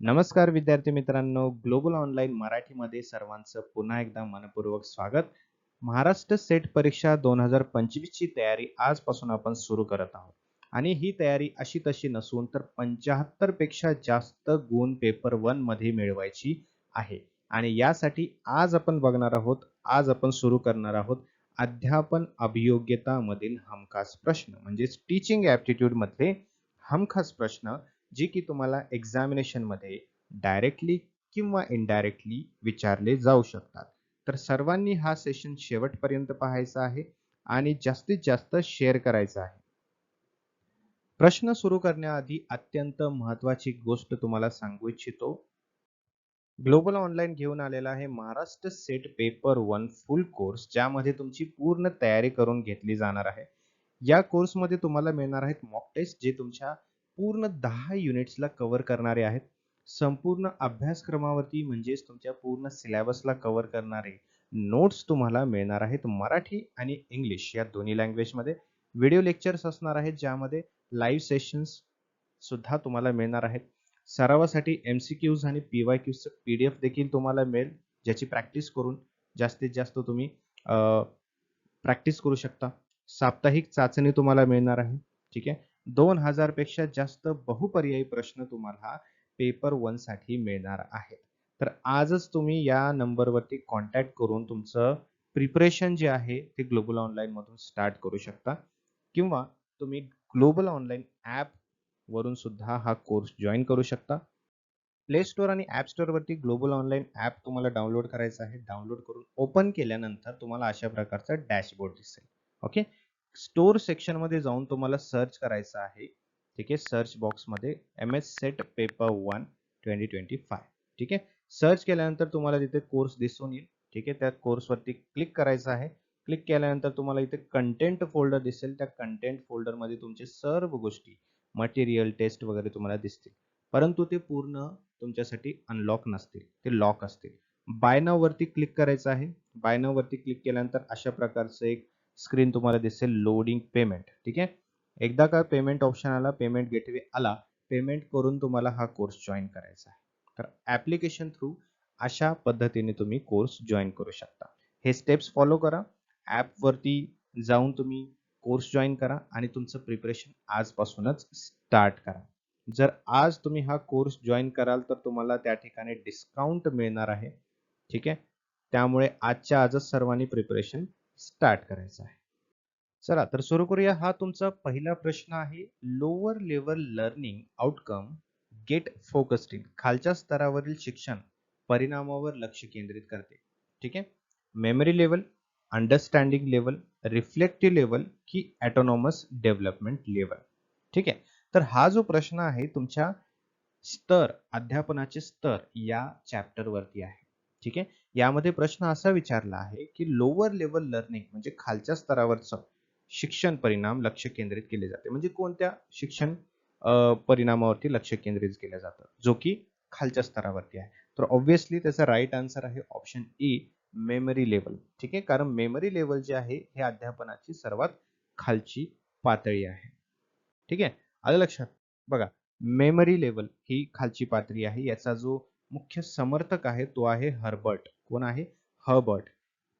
नमस्कार विद्यार्थी मित्रांनो ग्लोबल ऑनलाईन मराठीमध्ये सर्वांचं पुन्हा एकदा मनपूर्वक स्वागत. महाराष्ट्र सेट परीक्षा दोन हजार पंचवीस ची तयारी आजपासून आपण सुरू करत आहोत. आणि ही तयारी अशी तशी नसून तर पंच्याहत्तरपेक्षा जास्त गुण पेपर वनमध्ये मिळवायची आहे. आणि यासाठी आज आपण बघणार आहोत आज आपण सुरू करणार आहोत अध्यापन अभियोग्यता मधील हमखास प्रश्न म्हणजेच टीचिंग ऍप्टिट्यूड मधले हमखास प्रश्न. जे की तुम्हाला एक्झामिनेशनमध्ये डायरेक्टली किंवा इनडायरेक्टली विचारले जाऊ शकतात. तर सर्वांनी हा सेशन शेवटपर्यंत पाहायचा आहे आणि जास्तीत जास्त शेअर करायचा आहे. प्रश्न सुरू करण्याआधी अत्यंत महत्वाची गोष्ट तुम्हाला सांगू इच्छितो. ग्लोबल ऑनलाईन घेऊन आलेला आहे Maharashtra SET paper one full course ज्यामध्ये तुमची पूर्ण तयारी करून घेतली जाणार आहे. या कोर्समध्ये तुम्हाला मिळणार आहेत मॉक टेस्ट जे तुमच्या पूर्ण दहा युनिट्सला कव्हर करणारे आहेत. संपूर्ण अभ्यासक्रमावरती म्हणजेच तुमच्या पूर्ण सिलेबसला कव्हर करणारे नोट्स तुम्हाला मिळणार आहेत मराठी आणि इंग्लिश या दोन्ही लँग्वेजमध्ये व्हिडिओ लेक्चर्स असणार आहेत ज्यामध्ये लाईव्ह सेशन्स सुद्धा तुम्हाला मिळणार आहेत. सरावासाठी एम सी क्यूज आणि पी वाय क्यूजचं पी डी एफ देखील तुम्हाला मिळेल ज्याची प्रॅक्टिस करून जास्तीत जास्त तुम्ही प्रॅक्टिस करू शकता. साप्ताहिक चाचणी तुम्हाला मिळणार आहे ठीक आहे? दोन हजारपेक्षा जास्त बहुपर्यायी प्रश्न तुम्हाला पेपर वनसाठी मिळणार आहेत. तर आजच तुम्ही या नंबरवरती कॉन्टॅक्ट करून तुमचं प्रिपरेशन जे आहे ते ग्लोबल ऑनलाईन मधून स्टार्ट करू शकता. किंवा तुम्ही ग्लोबल ऑनलाईन ऍप वरून सुद्धा हा कोर्स जॉईन करू शकता. प्ले स्टोअर आणि ऍप स्टोअरवरती ग्लोबल ऑनलाईन ऍप तुम्हाला डाउनलोड करायचं आहे. डाउनलोड करून ओपन केल्यानंतर तुम्हाला अशा प्रकारचा डॅशबोर्ड दिसेल. ओके स्टोर सेक्शनमध्ये जाऊन तुम्हाला सर्च करायचं आहे. ठीक आहे सर्च बॉक्समध्ये M S SET paper one twenty twenty five. ठीक आहे सर्च केल्यानंतर तुम्हाला तिथे कोर्स दिसून येईल. ठीक आहे त्या कोर्सवरती क्लिक करायचं आहे. क्लिक केल्यानंतर तुम्हाला इथे कंटेंट फोल्डर दिसेल. त्या कंटेंट फोल्डरमध्ये तुमचे सर्व गोष्टी मटेरियल टेस्ट वगैरे तुम्हाला दिसतील. परंतु ते पूर्ण तुमच्यासाठी अनलॉक नसतील. ते लॉक असतील. बाय क्लिक करायचं आहे. बाय क्लिक केल्यानंतर अशा प्रकारचं एक स्क्रीन तुम्हाला दिसेल लोडिंग पेमेंट ठीक आहे? एकदा का पेमेंट ऑप्शन आला पेमेंट गेटवे आला पेमेंट करून तुम्हाला हा कोर्स जॉईन करायचा आहे. तर ऍप्लिकेशन थ्रू अशा पद्धतीने तुम्ही कोर्स जॉईन करू शकता. हे स्टेप्स फॉलो करा. ॲपवरती जाऊन तुम्ही कोर्स जॉईन करा आणि तुमचं प्रिपरेशन आजपासूनच स्टार्ट करा. जर आज तुम्ही हा कोर्स जॉईन कराल तर तुम्हाला त्या ठिकाणी डिस्काउंट मिळणार आहे. ठीक आहे? त्यामुळे आजच्या आजच सर्वांनी प्रिपरेशन स्टार्ट करायचं आहे. चला तर सुरू करूया. हा तुमचा पहिला प्रश्न आहे. Lower level learning outcome get focused in खालच्या स्तरावरील शिक्षण परिणामावर लक्ष केंद्रित करते. ठीक आहे? Memory level understanding level reflective level की ॲटोनॉमस डेव्हलपमेंट लेवल ठीक आहे? तर हा जो प्रश्न आहे तुमच्या स्तर अध्यापनाचे स्तर या चॅप्टर वरती आहे. ठीक आहे? यामध्ये प्रश्न असा विचारला आहे की लोअर लेवल लर्निंग म्हणजे खालच्या स्तरावरचं शिक्षण परिणाम लक्ष केंद्रित केले जाते. म्हणजे कोणत्या शिक्षण परिणामावरती लक्ष केंद्रित केलं जातं? जो की खालच्या स्तरावरती आहे. तर ऑब्व्हियसली त्याचा राईट आन्सर आहे ऑप्शन ई मेमरी लेवल ठीक आहे? कारण मेमरी लेवल जे आहे हे अध्यापनाची सर्वात खालची पातळी आहे. ठीक आहे? आलं लक्षात? बघा मेमरी लेवल ही खालची पातळी आहे. याचा जो मुख्य समर्थक आहे तो आहे हर्बर्ट. कोण आहे? हर्बर्ट.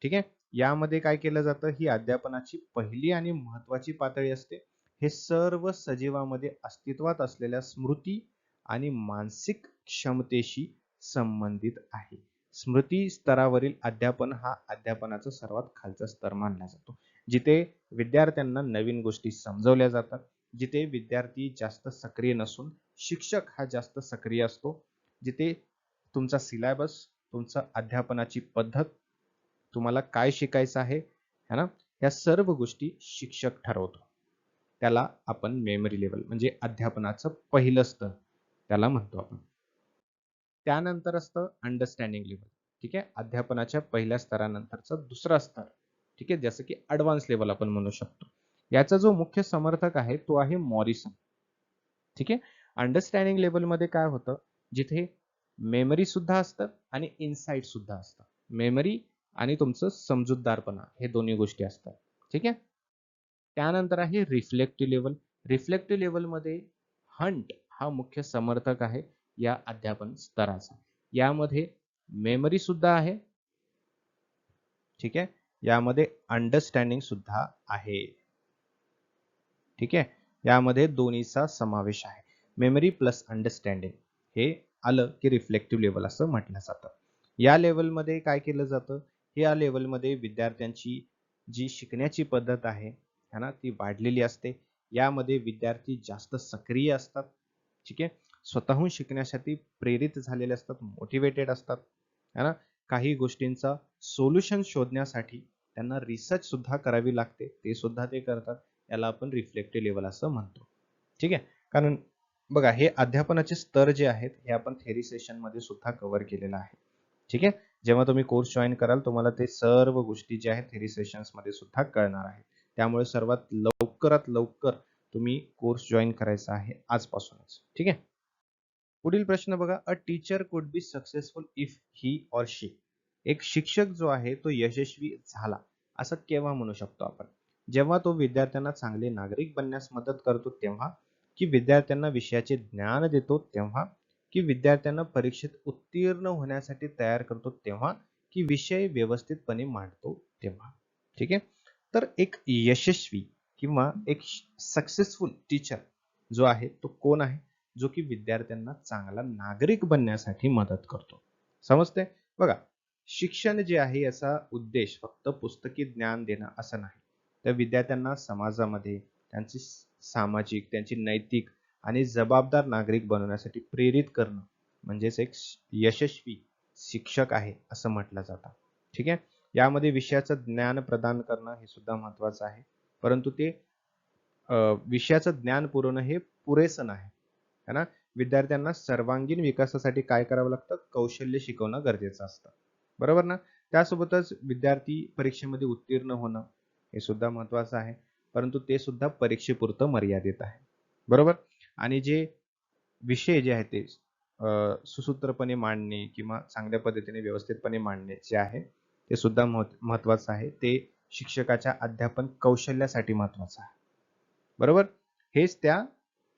ठीक आहे? यामध्ये काय केलं जातं? ही अध्यापनाची पहिली आणि महत्वाची पातळी असते. हे सर्व सजीवामध्ये अस्तित्वात असलेल्या स्मृती आणि मानसिक क्षमतेशी संबंधित आहे. स्मृती स्तरावरील अध्यापन हा अध्यापनाचा सर्वात खालचा स्तर मानला जातो. जिथे विद्यार्थ्यांना नवीन गोष्टी समजवल्या जातात. जिथे विद्यार्थी जास्त सक्रिय नसून शिक्षक हा जास्त सक्रिय असतो. जिथे तुमचा सिलॅबस तुमचा अध्यापनाची पद्धत तुम्हाला काय शिकायचं आहे है ना? या सर्व गोष्टी शिक्षक ठरवतो. त्याला आपण मेमरी लेवल म्हणजे अध्यापनाचं पहिलं स्तर त्याला म्हणतो आपण. त्यानंतर असतं अंडरस्टँडिंग लेवल ठीक आहे? अध्यापनाच्या पहिल्या स्तरानंतरचा दुसरा स्तर ठीक आहे? जसं की ॲडव्हान्स लेवल आपण म्हणू शकतो. याचा जो मुख्य समर्थक आहे तो आहे मॉरिसन ठीक आहे? अंडरस्टँडिंग लेवलमध्ये काय होतं? जिथे मेमरी सुद्धा असतात आणि इन्साईट सुद्धा असतं. मेमरी आणि तुमचं समजूतदारपणा हे दोन्ही गोष्टी असतात. ठीक आहे? त्यानंतर आहे रिफ्लेक्टिव्ह लेवल रिफ्लेक्टिव्ह लेवलमध्ये हंट हा मुख्य समर्थक आहे या अध्यापन स्तराचा. यामध्ये मेमरी सुद्धा आहे. ठीक आहे? यामध्ये अंडरस्टँडिंग सुद्धा आहे. ठीक आहे? यामध्ये दोन्हीचा समावेश आहे. मेमरी प्लस अंडरस्टँडिंग हे आलं की रिफ्लेक्टिव्ह लेवल असं म्हटलं जातं. या लेवलमध्ये काय केलं जातं? या लेवलमध्ये विद्यार्थ्यांची जी शिकण्याची पद्धत आहे है ना ती वाढलेली असते. यामध्ये विद्यार्थी जास्त सक्रिय असतात ठीक आहे? स्वतःहून शिकण्यासाठी प्रेरित झालेले असतात मोटिवेटेड असतात है ना? काही गोष्टींचा सोल्युशन शोधण्यासाठी त्यांना रिसर्च सुद्धा करावी लागते. ते सुद्धा ते करतात. याला आपण रिफ्लेक्टिव्ह लेवल असं म्हणतो. ठीक आहे? कारण बघा हे अध्यापनाचे स्तर जे आहेत हे आपण थेरी सेशनमध्ये सुद्धा कव्हर केलेलं आहे. ठीक आहे? जेव्हा तुम्ही कोर्स जॉईन कराल तुम्हाला ते सर्व गोष्टी ज्या आहेत थेरी सेशन्समध्ये सुद्धा कळणार आहेत. त्यामुळे सर्वात लवकरात लवकर तुम्ही कोर्स जॉईन करायचा आहे आजपासूनच. ठीक आहे? पुढील प्रश्न बघा a teacher could be successful if he or she एक शिक्षक जो आहे तो यशस्वी झाला असं केव्हा म्हणू शकतो आपण? जेव्हा तो विद्यार्थ्यांना चांगले नागरिक बनण्यास मदत करतो तेव्हा की विद्यार्थ्यांना विषयाचे ज्ञान देतो तेव्हा की विद्यार्थ्यांना परीक्षेत उत्तीर्ण होण्यासाठी तयार करतो तेव्हा की विषय व्यवस्थितपणे मांडतो तेव्हा. ठीक आहे? तर एक यशस्वी किंवा एक सक्सेसफुल टीचर जो आहे तो कोण आहे? जो की विद्यार्थ्यांना चांगला नागरिक बनण्यासाठी मदत करतो. समजते बघा शिक्षण जे आहे याचा उद्देश फक्त पुस्तकी ज्ञान देणं असं नाही. तर विद्यार्थ्यांना समाजामध्ये त्यांची सामाजिक त्यांची नैतिक आणि जबाबदार नागरिक बनवण्यासाठी प्रेरित करणं म्हणजेच एक यशस्वी शिक्षक आहे असं म्हटलं जातं. ठीक आहे? यामध्ये विषयाचं ज्ञान प्रदान करणं हे सुद्धा महत्वाचं आहे. परंतु ते विषयाचं ज्ञान पुरवणं हे पुरेसं नाही. है ना? विद्यार्थ्यांना सर्वांगीण विकासासाठी काय करावं लागतं? कौशल्य शिकवणं गरजेचं असतं. बरोबर ना? त्यासोबतच विद्यार्थी परीक्षेमध्ये उत्तीर्ण होणं हे सुद्धा महत्वाचं आहे. परंतु ते सुद्धा परीक्षेपुरतं मर्यादित आहे. बरोबर? आणि जे विषय जे आहेत ते सुसूत्रपणे मांडणे किंवा चांगल्या पद्धतीने व्यवस्थितपणे मांडणे जे आहे ते सुद्धा महत्वाचं आहे. ते शिक्षकाच्या अध्यापन कौशल्यासाठी महत्वाचं आहे. बरोबर? हेच त्या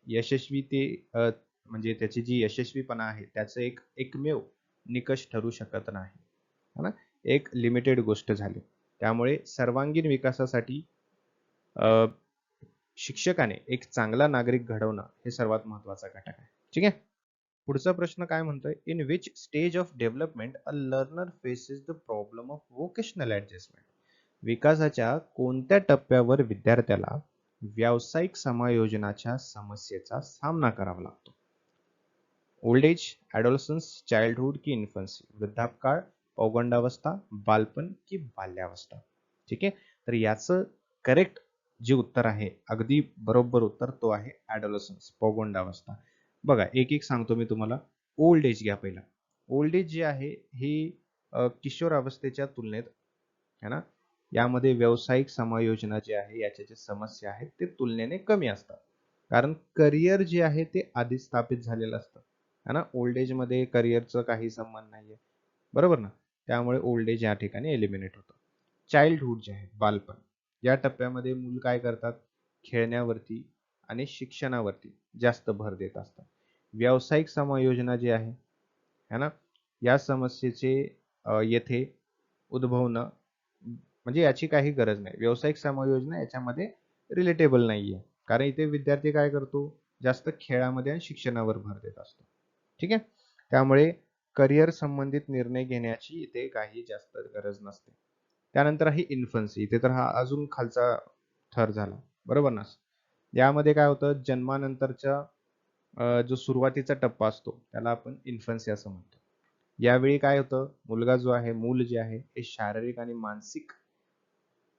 यशस्वी ते म्हणजे त्याची जी यशस्वीपणा आहे त्याचं एक एकमेव निकष ठरू शकत नाही. ना? एक लिमिटेड गोष्ट झाली. त्यामुळे सर्वांगीण विकासासाठी शिक्षकाने एक चांगला नागरिक घडवणं हे सर्वात महत्त्वाचा घटक आहे. ठीक आहे? पुढचा प्रश्न काय म्हणतोय? In which stage of development a learner faces the problem of vocational adjustment विकासाच्या कोणत्या टप्प्यावर विद्यार्थ्याला व्यावसायिक समायोजनाच्या समस्येचा सामना करावा लागतो? ओल्ड एज ॲडोलसन्स चाइल्डहुड की इन्फन्सी वृद्धापकाळ पौगंडावस्था बालपण की बाल्यावस्था? ठीक आहे? तर याचं करेक्ट जे उत्तर आहे अगदी बरोबर उत्तर तो आहे ॲडोलसन्स पौगोंडावस्था बघा एक एक सांगतो मी तुम्हाला. ओल्ड एज घ्या पहिला. ओल्ड एज जे आहे ही किशोर अवस्थेच्या तुलनेत है ना? यामध्ये व्यावसायिक समायोजना जे आहे याच्या जे समस्या आहेत ते तुलनेने कमी असतात. कारण करिअर जे आहे ते आधी स्थापित झालेलं असतं. है ना? ओल्ड एजमध्ये करिअरचं काही संबंध नाहीये. बरोबर ना? त्यामुळे ओल्ड एज या ठिकाणी एलिमिनेट होतं. चाइल्डहुड जे आहे बालपण. या टप्प्यामध्ये मूल काय करतात? खेळण्यावरती आणि शिक्षणावरती जास्त भर देत असतात. व्यावसायिक समायोजना जी आहे है ना? या समस्येचे येथे उद्भवणं म्हणजे याची काही गरज नाही. व्यावसायिक समायोजना याच्यामध्ये रिलेटेबल नाही आहे कारण इथे विद्यार्थी काय करतो? जास्त खेळामध्ये आणि शिक्षणावर भर देत असतो. ठीक आहे? त्यामुळे करिअर संबंधित निर्णय घेण्याची इथे काही जास्त गरज नसते. त्यानंतर आहे इन्फन्सी इथे तर हा अजून खालचा थर झाला. बरोबर ना? यामध्ये काय होतं? जन्मानंतरच्या जो सुरुवातीचा टप्पा असतो त्याला आपण इन्फन्सी असं म्हणतो. यावेळी काय होतं? मुलगा जो आहे मूल जे आहे हे शारीरिक आणि मानसिक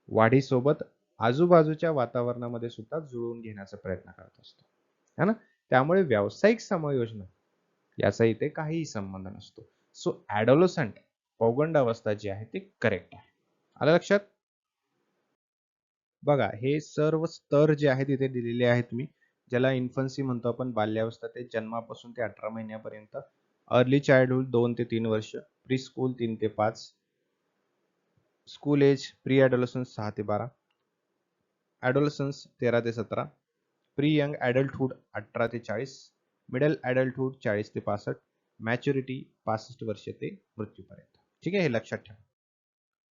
वाढीसोबत आजूबाजूच्या वातावरणामध्ये सुद्धा जुळवून घेण्याचा प्रयत्न करत असतो. है ना? त्यामुळे व्यावसायिक समायोजना याचा इथे काहीही संबंध नसतो. सो ऍडोलोसंट पौगंड अवस्था जी आहे ती करेक्ट आहे. आलं लक्षात? बघा हे सर्व स्तर जे आहेत इथे दिलेले आहेत मी ज्याला इन्फन्सी म्हणतो आपण बाल्यावस्था ते जन्मापासून ते अठरा महिन्यापर्यंत अर्ली चाइल्डहूड दोन ते तीन वर्ष प्री स्कूल तीन ते पाच स्कूल एज प्री ॲडोलसन्स सहा ते बारा ॲडोलसन्स तेरा ते सतरा प्री यंग ॲडल्टहूड अठरा ते चाळीस मिडल ॲडल्टहूड चाळीस ते पासष्ट मॅच्युरिटी पासष्ट वर्ष ते मृत्यूपर्यंत. ठीक आहे? हे लक्षात ठेवा.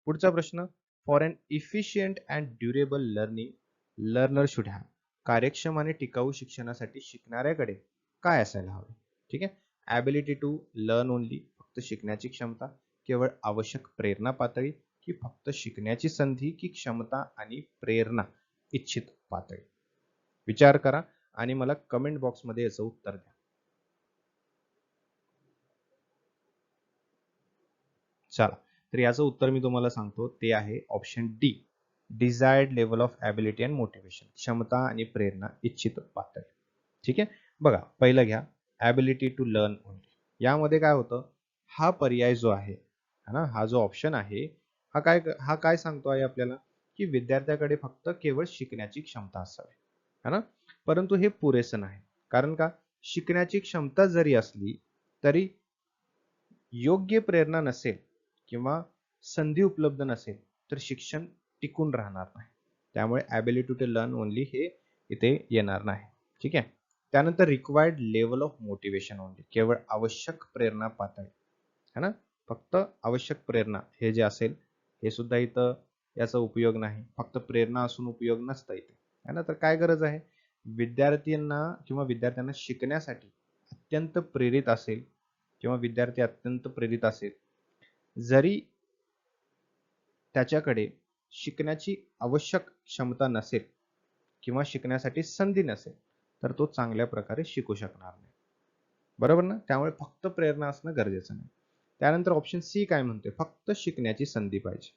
पुढचा प्रश्न for an efficient and durable learning learner should have कार्यक्षम आणि टिकाऊ शिक्षणासाठी शिकणाऱ्याकडे काय असायला हवे? ठीक आहे? ॲबिलिटी टू लर्न ओनली फक्त शिकण्याची क्षमता केवळ आवश्यक प्रेरणा पातळी की फक्त शिकण्याची संधी की क्षमता आणि प्रेरणा इच्छित पातळी? विचार करा आणि मला कमेंट बॉक्समध्ये याचं उत्तर द्या. चला. तर याचं उत्तर मी तुम्हाला सांगतो ते आहे option D desired level of ability and motivation क्षमता आणि प्रेरणा इच्छित पातळी. ठीक आहे? बघा पहिलं घ्या. ॲबिलिटी टू लर्न ओनली यामध्ये काय होतं? हा पर्याय जो आहे ना? हा जो ऑप्शन आहे हा काय हा काय सांगतो आहे आपल्याला? की विद्यार्थ्याकडे फक्त केवळ शिकण्याची क्षमता असावी. है ना? परंतु हे पुरेसं नाही. कारण का? शिकण्याची क्षमता जरी असली तरी योग्य प्रेरणा नसेल किंवा संधी उपलब्ध नसेल तर शिक्षण टिकून राहणार नाही. त्यामुळे ॲबिलिटी टू लर्न ओनली हे इथे येणार नाही. ठीक आहे? त्यानंतर required level of motivation only केवळ आवश्यक प्रेरणा पातळी. है ना? फक्त आवश्यक प्रेरणा हे जे असेल हे सुद्धा इथं याचा उपयोग नाही. फक्त प्रेरणा असून उपयोग नसता इथे. है ना? तर काय गरज आहे? विद्यार्थ्यांना किंवा विद्यार्थ्यांना शिकण्यासाठी अत्यंत प्रेरित असेल किंवा विद्यार्थी अत्यंत प्रेरित असेल जरी त्याच्याकडे शिकण्याची आवश्यक क्षमता नसेल किंवा शिकण्यासाठी संधी नसेल तर तो चांगल्या प्रकारे शिकू शकणार नाही. बरोबर ना? त्यामुळे फक्त प्रेरणा असणं गरजेचं नाही. त्यानंतर ऑप्शन सी काय म्हणतोय? फक्त शिकण्याची संधी पाहिजे.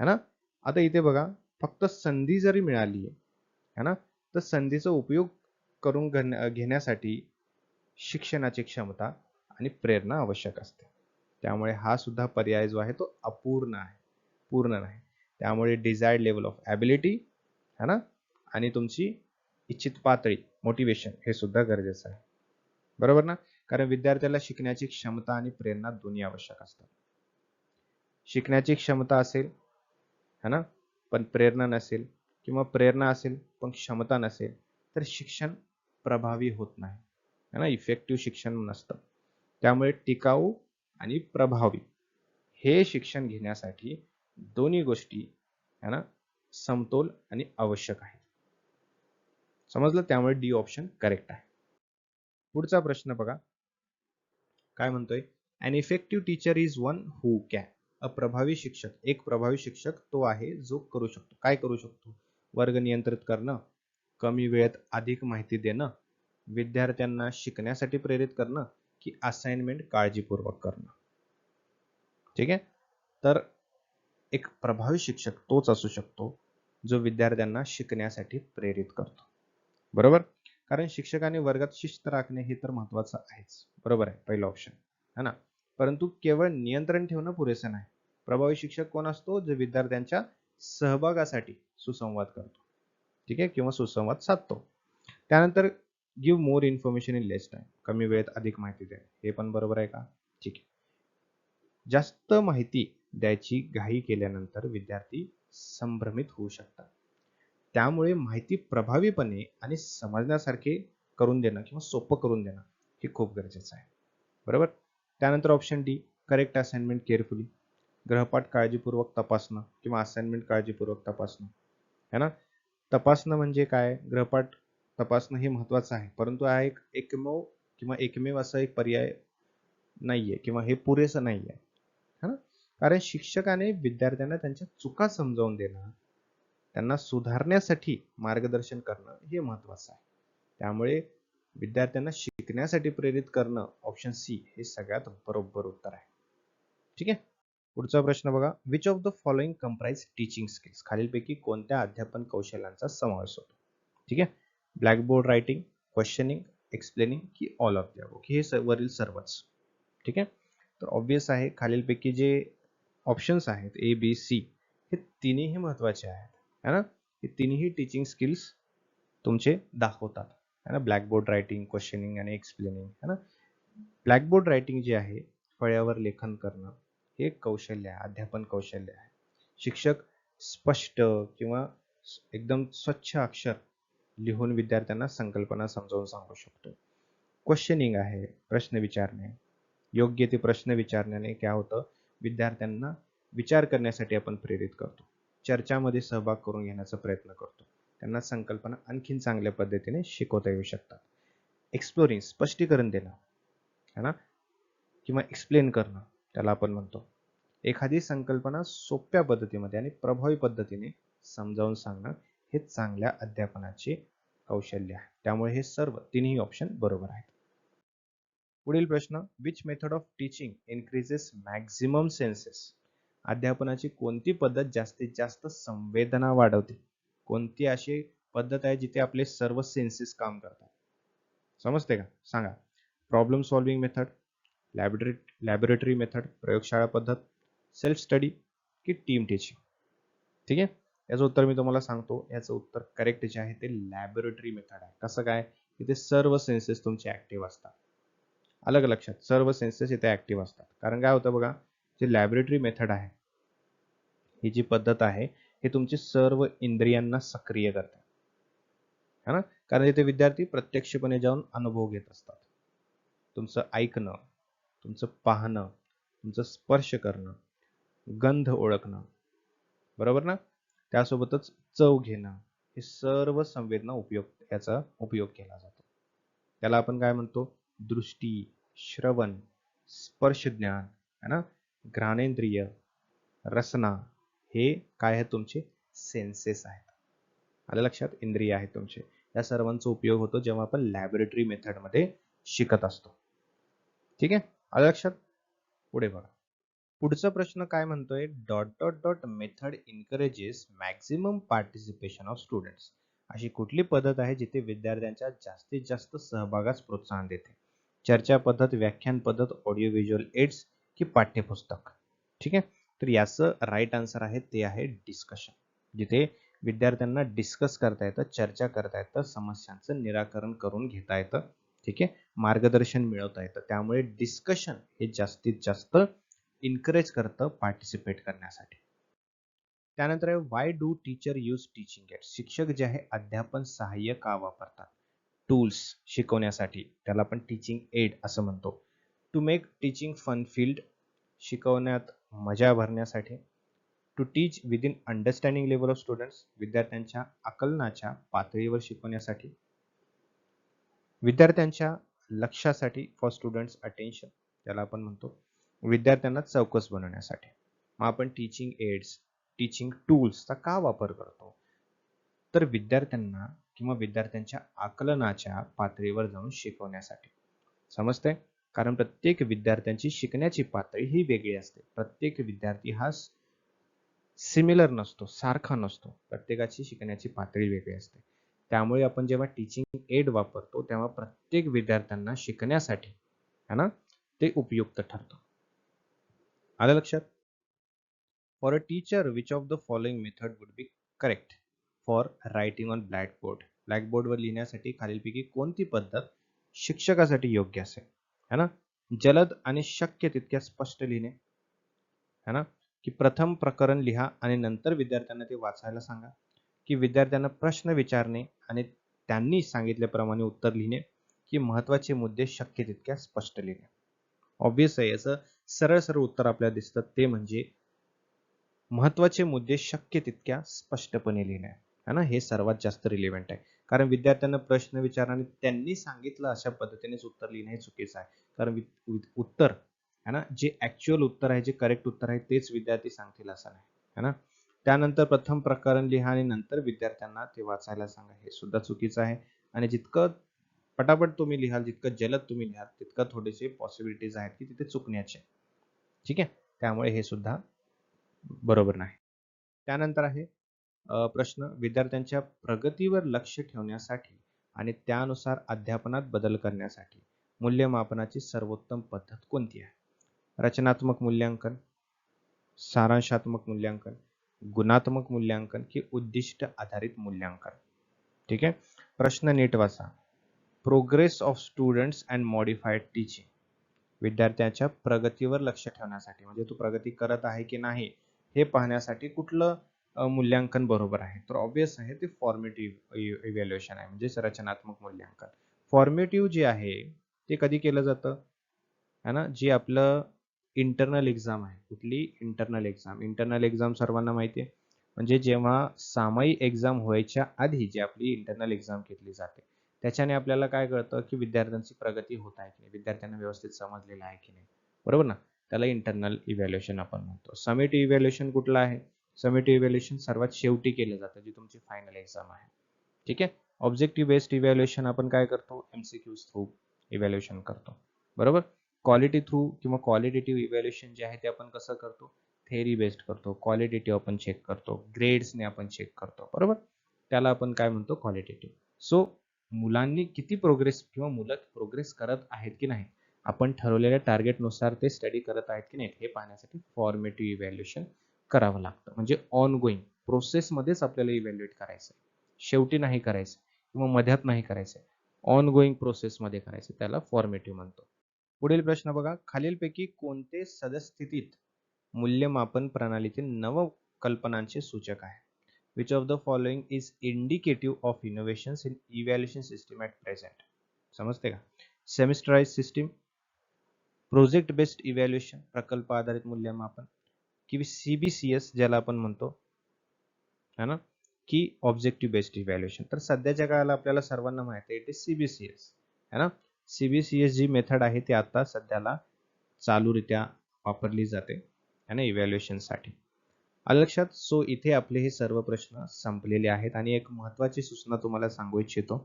है ना? आता इथे बघा फक्त संधी जरी मिळाली आहे ना? तर संधीचा उपयोग करून घेण्यासाठी शिक्षणाची क्षमता आणि प्रेरणा आवश्यक असते. त्यामुळे हा सुद्धा पर्याय जो आहे तो अपूर्ण आहे. पूर्ण नाही. त्यामुळे डिझायर्ड लेवल ऑफ ॲबिलिटी है ना? आणि तुमची इच्छित पातळी मोटिवेशन हे सुद्धा गरजेचं आहे. बरोबर ना? कारण विद्यार्थ्याला शिकण्याची क्षमता आणि प्रेरणा दोन्ही आवश्यक असतात. शिकण्याची क्षमता असेल है ना? पण प्रेरणा नसेल किंवा प्रेरणा असेल पण क्षमता नसेल तर शिक्षण प्रभावी होत नाही. है ना? इफेक्टिव्ह शिक्षण नसतं. त्यामुळे टिकाऊ आणि प्रभावी. हे शिक्षण घेण्यासाठी दोन्ही गोष्टी है ना समतोल आणि आवश्यक आहे समजलं? त्यामुळे डी ऑप्शन करेक्ट आहे. पुढचा प्रश्न बघा. काय म्हणतोय? An effective teacher is one who can a प्रभावी शिक्षक एक प्रभावी शिक्षक तो आहे जो करू शकतो. काय करू शकतो? वर्ग नियंत्रित करणं कमी वेळेत अधिक माहिती देणं विद्यार्थ्यांना शिकण्यासाठी प्रेरित करणं की असाइनमेंट काळजीपूर्वक करणं. ठीक आहे? तर एक प्रभावी शिक्षक तोच असू शकतो जो विद्यार्थ्यांना शिकण्यासाठी प्रेरित करतो. बरोबर? कारण शिक्षकाने वर्गात शिस्त राखणे हे तर महत्वाचं आहेच. बरोबर आहे? पहिलं ऑप्शन है ना? परंतु केवळ नियंत्रण ठेवणं पुरेसं नाही. प्रभावी शिक्षक कोण असतो? जो विद्यार्थ्यांच्या सहभागासाठी सुसंवाद करतो. ठीक आहे? किंवा सुसंवाद साधतो. त्यानंतर give more information in less time कमी वेळेत अधिक माहिती द्या. हे पण बरोबर आहे का? ठीक आहे. जास्त माहिती द्यायची घाई केल्यानंतर विद्यार्थी संभ्रमित होऊ शकतात. त्यामुळे माहिती प्रभावीपणे आणि समजण्यासारखे करून देणं किंवा सोपं करून देणं हे खूप गरजेचं आहे. बरोबर? त्यानंतर option D correct assignment carefully ग्रहपाठ काळजीपूर्वक तपासणं किंवा असाइनमेंट काळजीपूर्वक तपासणं. है ना? तपासणं म्हणजे काय? ग्रहपाठ तपासणं हे महत्वाचं आहे. परंतु हा एक एकमेव किंवा एकमेव असा एक पर्याय नाहीये किंवा हे पुरेसं नाहीये. है ना? कारण शिक्षकाने विद्यार्थ्यांना त्यांच्या चुका समजावून देणं त्यांना सुधारण्यासाठी मार्गदर्शन करणं हे महत्वाचं आहे. त्यामुळे विद्यार्थ्यांना शिकण्यासाठी प्रेरित करणं ऑप्शन सी हे सगळ्यात बरोबर उत्तर आहे. ठीक आहे? पुढचा प्रश्न बघा. Which of the following comprise teaching skills खालीलपैकी कोणत्या अध्यापन कौशल्यांचा समावेश होतो? ठीक आहे? ब्लॅकबोर्ड रायटिंग क्वेश्चनिंग एक्सप्लेनिंग की ऑल ऑफ द ओके हे वरील सर्वच. ठीक आहे? तर ऑब्विस आहे खालीलपैकी जे ऑप्शन्स आहेत ए बी सी हे तिन्ही महत्त्वाचे आहेत. है ना? हे तिन्ही टीचिंग स्किल्स तुमचे दाखवतात. है ना? ब्लॅकबोर्ड रायटिंग क्वेश्चनिंग आणि एक्सप्लेनिंग. है ना? ब्लॅकबोर्ड रायटिंग जे आहे फळ्यावर लेखन करणं हे कौशल्य आहे अध्यापन कौशल्य आहे. शिक्षक स्पष्ट किंवा एकदम स्वच्छ अक्षर लिहून विद्यार्थ्यांना संकल्पना समजावून सांगू शकतो. क्वेश्चनिंग आहे प्रश्न विचारणे. योग्य ते प्रश्न विचारण्याने काय होतं? विद्यार्थ्यांना विचार करण्यासाठी आपण प्रेरित करतो. चर्चामध्ये सहभाग करून घेण्याचा प्रयत्न करतो. त्यांना संकल्पना आणखीन चांगल्या पद्धतीने शिकवता येऊ शकतात. एक्सप्लोरिंग स्पष्टीकरण देणं है ना? किंवा एक्सप्लेन करणं त्याला आपण म्हणतो. एखादी संकल्पना सोप्या पद्धतीमध्ये आणि प्रभावी पद्धतीने समजावून सांगणं हे चांगल्या अध्यापनाचे कौशल्य आहे. त्यामुळे हे सर्व तिन्ही ऑप्शन बरोबर आहेत. पुढील प्रश्न which method of teaching increases maximum senses अध्यापनाची कोणती पद्धत जास्तीत जास्त संवेदना वाढवते? कोणती अशी पद्धत आहे जिथे आपले सर्व सेन्सेस काम करतात? समजते का? सांगा. Problem solving method laboratory laboratory method प्रयोगशाळा पद्धत सेल्फ स्टडी की टीम टीचिंग ठीक आहे? याचं उत्तर मी तुम्हाला सांगतो. याचं उत्तर करेक्ट जे आहे ते लॅबोरेटरी मेथड आहे. कसं काय? इथे सर्व सेन्सेस तुमचे ऍक्टिव्ह असतात. अलग लक्षात सर्व सेन्सेस इथे ऍक्टिव्ह असतात. कारण काय होतं बघा जे लॅबोरेटरी मेथड आहे ही जी पद्धत आहे हे तुमचे सर्व इंद्रियांना सक्रिय करते. है ना? कारण इथे विद्यार्थी प्रत्यक्षपणे जाऊन अनुभव घेत असतात. तुमचं ऐकणं तुमचं पाहणं तुमचं स्पर्श करणं गंध ओळखणं. बरोबर ना? त्यासोबतच चव घेणं हे सर्व संवेदना उपयोग याचा उपयोग केला जातो. त्याला आपण काय म्हणतो? दृष्टी श्रवण स्पर्श ज्ञान है ना? घ्राणेंद्रिय रसना हे काय आहे तुमचे? सेन्सेस आहेत. आलं लक्षात? इंद्रिय आहेत तुमचे. या सर्वांचा उपयोग होतो जेव्हा आपण लॅबोरेटरी मेथडमध्ये शिकत असतो. ठीक आहे? आलं लक्षात? पुढे बघा. पुढचा प्रश्न काय म्हणतोय? Dot dot dot method encourages maximum participation of students अशी कुठली पद्धत आहे जिथे विद्यार्थ्यांच्या जास्तीत जास्त सहभागास प्रोत्साहन देते? चर्चा पद्धत व्याख्यान पद्धत ऑडिओ व्हिज्युअल एड्स की पाठ्यपुस्तक. ठीक आहे? तर याचं राईट आन्सर आहे ते आहे डिस्कशन जिथे विद्यार्थ्यांना डिस्कस करता येतं चर्चा करता येतं समस्यांचं निराकरण करून घेता येतं. ठीक आहे? मार्गदर्शन मिळवता येतं. त्यामुळे डिस्कशन हे जास्तीत जास्त इन्करेज करतं पार्टिसिपेट करण्यासाठी. त्यानंतर आहे why do teacher use teaching aid शिक्षक जे आहे अध्यापन सहाय्य का वापरतात? टूल्स शिकवण्यासाठी. त्याला आपण टीचिंग एड असं म्हणतो. To make teaching fun filled शिकवण्यात मजा भरण्यासाठी to teach within understanding level of students विद्यार्थ्यांच्या आकलनाच्या पातळीवर शिकवण्यासाठी विद्यार्थ्यांच्या लक्षासाठी फॉर स्टुडंट्स अटेन्शन त्याला आपण म्हणतो विद्यार्थ्यांना चौकस बनवण्यासाठी. मग आपण टीचिंग एड्स टीचिंग टूल्सचा का वापर करतो? तर विद्यार्थ्यांना किंवा विद्यार्थ्यांच्या आकलनाच्या पातळीवर जाऊन शिकवण्यासाठी. समजते कारण प्रत्येक विद्यार्थ्यांची शिकण्याची पातळी ही वेगळी असते. प्रत्येक विद्यार्थी हा सिमिलर नसतो सारखा नसतो. प्रत्येकाची शिकण्याची पातळी वेगळी असते. त्यामुळे आपण जेव्हा टीचिंग एड वापरतो तेव्हा प्रत्येक विद्यार्थ्यांना शिकण्यासाठी है ना? ते उपयुक्त ठरतं. आलं लक्षात? For a teacher which of the following method would be correct for writing on blackboard ब्लॅकबोर्डवर लिहिण्यासाठी खालीलपैकी कोणती पद्धत शिक्षकासाठी योग्य असेल? है ना? जलद आणि शक्य तितक्या स्पष्ट लिहिणे. है ना? की प्रथम प्रकरण लिहा आणि नंतर विद्यार्थ्यांना ते वाचायला सांगा. की विद्यार्थ्यांना प्रश्न विचारणे आणि त्यांनी सांगितल्याप्रमाणे उत्तर लिहिणे. की महत्त्वाचे मुद्दे शक्य तितक्या स्पष्ट लिहिणे. ऑब्विस आहे. याचं सरळ सरळ उत्तर आपल्याला दिसतं ते म्हणजे महत्त्वाचे मुद्दे शक्य तितक्या स्पष्टपणे लिहिणे. है ना? हे सर्वात जास्त रिलेव्हंट आहे. कारण विद्यार्थ्यांना प्रश्न विचार आणि त्यांनी सांगितलं अशा पद्धतीनेच उत्तर लिहिणे हे चुकीचं आहे. कारण उत्तर है ना? जे ऍक्च्युअल उत्तर आहे जे करेक्ट उत्तर आहे तेच विद्यार्थी सांगतील असं नाही. है ना? त्यानंतर प्रथम प्रकरण लिहा आणि नंतर विद्यार्थ्यांना ते वाचायला सांगा. हे सुद्धा चुकीचं आहे. आणि जितकं पटापट तुम्ही लिहाल जितकं जलद तुम्ही लिहाल तितकं थोडेसे पॉसिबिलिटीज आहेत की तिथे चुकण्याचे. ठीक आहे? त्यामुळे हे सुद्धा बरोबर नाही. त्यानंतर आहे प्रश्न विद्यार्थ्यांच्या प्रगतीवर लक्ष ठेवण्यासाठी आणि त्यानुसार अध्यापनात बदल करण्यासाठी मूल्यमापनाची सर्वोत्तम पद्धत कोणती आहे? रचनात्मक मूल्यांकन सारांशात्मक मूल्यांकन गुणात्मक मूल्यांकन की उद्दिष्ट आधारित मूल्यांकन? ठीक आहे? प्रश्न नीट वाचा. Progress of students and modified teaching विद्यार्थ्यांच्या प्रगतीवर लक्ष ठेवण्यासाठी म्हणजे तू प्रगती करत आहे की नाही हे पाहण्यासाठी कुठलं मूल्यांकन बरोबर आहे? तर ऑब्विस आहे ते फॉर्मेटिव्ह इव्हॅल्युएशन e, आहे म्हणजेच रचनात्मक मूल्यांकन. फॉर्मेटिव्ह जे आहे ते कधी केलं जातं? है ना? जी आपलं इंटरनल एक्झाम आहे कुठली इंटरनल एक्झाम इंटरनल एक्झाम सर्वांना माहिती आहे. म्हणजे जेव्हा सामायिक एक्झाम व्हायच्या आधी जी आपली इंटरनल एक्झाम घेतली जाते त्याच्याने आपल्याला काय कळतं की विद्यार्थ्यांची प्रगती होत आहे की नाही? विद्यार्थ्यांना व्यवस्थित समजलेलं आहे की नाही? बरोबर ना? त्याला इंटरनल इव्हॅल्युएशन आपण म्हणतो. समिट इव्हॅल्युएशन कुठलं आहे? समिट इव्हॅल्युएशन सर्वात शेवटी केलं जातं जी तुमची फायनल एक्झाम आहे. ठीक आहे? ऑब्जेक्टिव्ह बेस्ड इव्हॅल्युएशन आपण काय करतो? एमसीक्यूज थ्रू इव्हॅल्युएशन करतो. बरोबर? क्वालिटी थ्रू किंवा क्वालिटेटिव्ह इव्हॅल्युएशन जे आहे ते आपण कसं करतो? थेअरी बेस्ड करतो. क्वालिटेटिव्ह आपण चेक करतो. ग्रेड्सने आपण चेक करतो. बरोबर? त्याला आपण काय म्हणतो? क्वालिटेटिव्ह सो मुलांनी किती प्रोग्रेस किंवा मुलं प्रोग्रेस करत आहेत की नाही आपण ठरवलेल्या टार्गेटनुसार ते स्टडी करत आहेत की नाही हे पाहण्यासाठी फॉर्मेटिव्ह इव्हॅल्युएशन करावं लागतं. म्हणजे ऑन गोईंग प्रोसेसमध्येच आपल्याला इव्हॅल्युएट करायचं शेवटी नाही करायचं किंवा मध्यात नाही करायचं ऑन गोईंग प्रोसेसमध्ये करायचं त्याला फॉर्मेटिव्ह म्हणतो. पुढील प्रश्न बघा खालीलपैकी कोणते सदस्थितीत मूल्यमापन प्रणालीतील नवकल्पनांचे सूचक आहे? Which of the following is indicative of innovations in evaluation system at present? समजते का? Semesterise system project based evaluation प्रकल्प आधारित मूल्यमापन की सीबीसीएस ज्याला आपण म्हणतो है ना? की ऑब्जेक्टिव्ह बेस्ड इव्हॅल्युएशन तर सध्याच्या काळाला आपल्याला सर्वांना माहिती आहे इट इज सीबीसीएस है ना? सीबीसीएस जी मेथड आहे ती आता सध्याला चालूरित्या वापरली जाते है ना? इव्हॅल्युएशनसाठी आलं लक्षात? सो इथे आपले हे सर्व प्रश्न संपलेले आहेत आणि एक महत्वाची सूचना तुम्हाला सांगू इच्छितो.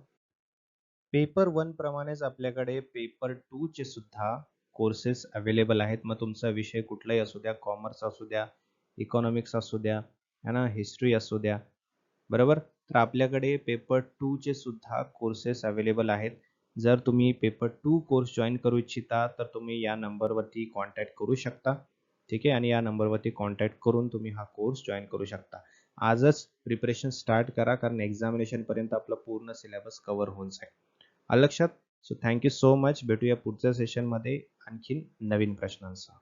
पेपर वन प्रमाणेच आपल्याकडे पेपर टू चे सुद्धा कोर्सेस अवेलेबल आहेत. मग तुमचा विषय कुठलाही असू द्या कॉमर्स असू द्या इकॉनॉमिक्स असू द्या है ना? हिस्ट्री असू द्या. बरोबर? तर आपल्याकडे पेपर टू चे सुद्धा कोर्सेस अवेलेबल आहेत. जर तुम्ही पेपर टू कोर्स जॉईन करू इच्छिता तर तुम्ही या नंबरवरती कॉन्टॅक्ट करू शकता. ठीक आहे? आणि या नंबरवरती कॉन्टॅक्ट करून तुम्ही हा कोर्स जॉईन करू शकता. आजच प्रिपरेशन स्टार्ट करा कारण एक्झामिनेशन पर्यंत आपलं पूर्ण सिलेबस कव्हर होऊन जाईल. आलं लक्षात? सो थँक्यू सो मच भेटूया पुढच्या सेशनमध्ये आणखीन नवीन प्रश्नांसह.